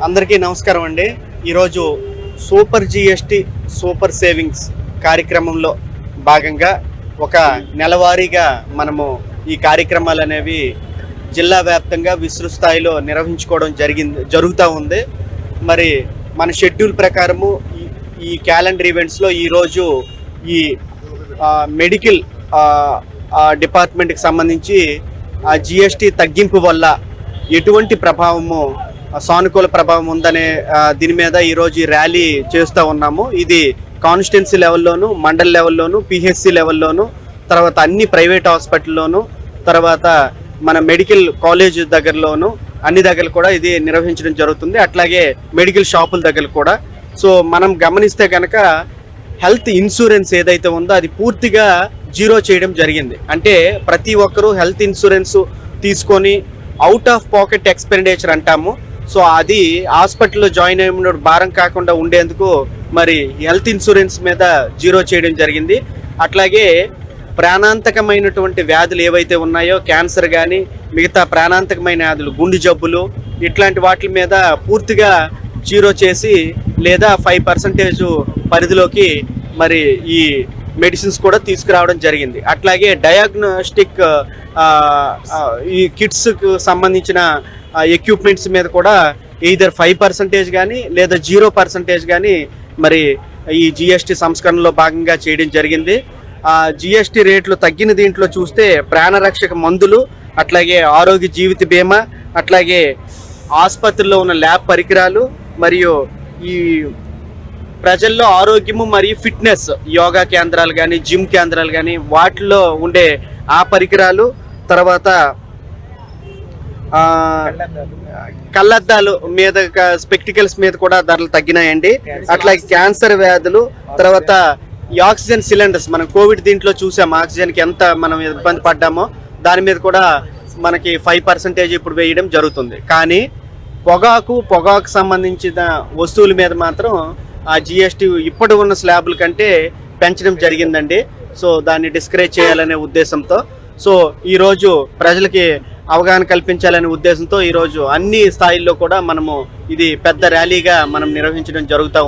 అందరికీ నమస్కారం అండి. ఈరోజు సూపర్ జిఎస్టి సూపర్ సేవింగ్స్ కార్యక్రమంలో భాగంగా ఒక నెలవారీగా మనము ఈ కార్యక్రమాలు అనేవి జిల్లా వ్యాప్తంగా విస్తృత స్థాయిలో నిర్వహించుకోవడం జరిగింది జరుగుతూ ఉంది. మరి మన షెడ్యూల్ ప్రకారము ఈ- ఈ క్యాలెండర్ ఈవెంట్స్లో ఈరోజు ఈ మెడికల్ డిపార్ట్మెంట్కి సంబంధించి ఆ జిఎస్టి తగ్గింపు వల్ల ఎటువంటి ప్రభావము సానుకూల ప్రభావం ఉందనే దీని మీద ఈరోజు ఈ ర్యాలీ చేస్తూ ఉన్నాము. ఇది కాన్స్టిట్యున్సీ లెవెల్లోను మండల్ లెవెల్లోను పిహెచ్సి లెవెల్లోను తర్వాత అన్ని ప్రైవేట్ హాస్పిటల్లోను తర్వాత మన మెడికల్ కాలేజ్ దగ్గరలోను అన్ని దగ్గర కూడా ఇది నిర్వహించడం జరుగుతుంది. అట్లాగే మెడికల్ షాపుల దగ్గర కూడా. సో మనం గమనిస్తే కనుక హెల్త్ ఇన్సూరెన్స్ ఏదైతే ఉందో అది పూర్తిగా జీరో చేయడం జరిగింది. అంటే ప్రతి ఒక్కరూ హెల్త్ ఇన్సూరెన్స్ తీసుకొని అవుట్ ఆఫ్ పాకెట్ ఎక్స్పెండిచర్ అంటాము. సో అది హాస్పిటల్లో జాయిన్ అయిన భారం కాకుండా ఉండేందుకు మరి హెల్త్ ఇన్సూరెన్స్ మీద జీరో చేయడం జరిగింది. అట్లాగే ప్రాణాంతకమైనటువంటి వ్యాధులు ఏవైతే ఉన్నాయో క్యాన్సర్ కానీ మిగతా ప్రాణాంతకమైన వ్యాధులు గుండె జబ్బులు ఇట్లాంటి వాటి మీద పూర్తిగా జీరో చేసి లేదా ఫైవ్ పర్సెంటేజ్ పరిధిలోకి మరి ఈ మెడిసిన్స్ కూడా తీసుకురావడం జరిగింది. అట్లాగే డయాగ్నోస్టిక్ ఈ కిట్స్కు సంబంధించిన ఎక్విప్మెంట్స్ మీద కూడా ఈధర్ ఫైవ్ పర్సెంటేజ్ కానీ లేదా జీరో పర్సెంటేజ్ కానీ మరి ఈ జిఎస్టి సంస్కరణలో భాగంగా చేయడం జరిగింది. ఆ జిఎస్టి రేట్లు తగ్గిన దీంట్లో చూస్తే ప్రాణరక్షక మందులు అట్లాగే ఆరోగ్య జీవిత బీమా అట్లాగే ఆసుపత్రిలో ఉన్న ల్యాబ్ పరికరాలు మరియు ఈ ప్రజల్లో ఆరోగ్యము మరియు ఫిట్నెస్ యోగా కేంద్రాలు కానీ జిమ్ కేంద్రాలు కానీ వాటిలో ఉండే ఆ పరికరాలు తర్వాత కళ్ళద్దాలు మీద స్పెక్టికల్స్ మీద కూడా ధరలు తగ్గినాయండి. అట్లాగే క్యాన్సర్ వ్యాధులు తర్వాత ఈ ఆక్సిజన్ సిలిండర్స్ మనం కోవిడ్ దీంట్లో చూసాం ఆక్సిజన్కి ఎంత మనం ఇబ్బంది పడ్డామో దాని మీద కూడా మనకి ఫైవ్ పర్సెంటేజ్ ఇప్పుడు వేయడం జరుగుతుంది. కానీ పొగాకు పొగాకు సంబంధించిన వస్తువుల మీద మాత్రం ఆ జిఎస్టీ ఇప్పటి ఉన్న స్లాబ్ల కంటే పెంచడం జరిగిందండి. సో దాన్ని డిస్కరేజ్ చేయాలనే ఉద్దేశంతో. సో ఈరోజు ప్రజలకి అవగాహన కల్పించాలనే ఉద్దేశంతో ఈరోజు అన్ని స్థాయిల్లో కూడా మనము ఇది పెద్ద ర్యాలీగా మనం నిర్వహించడం జరుగుతూ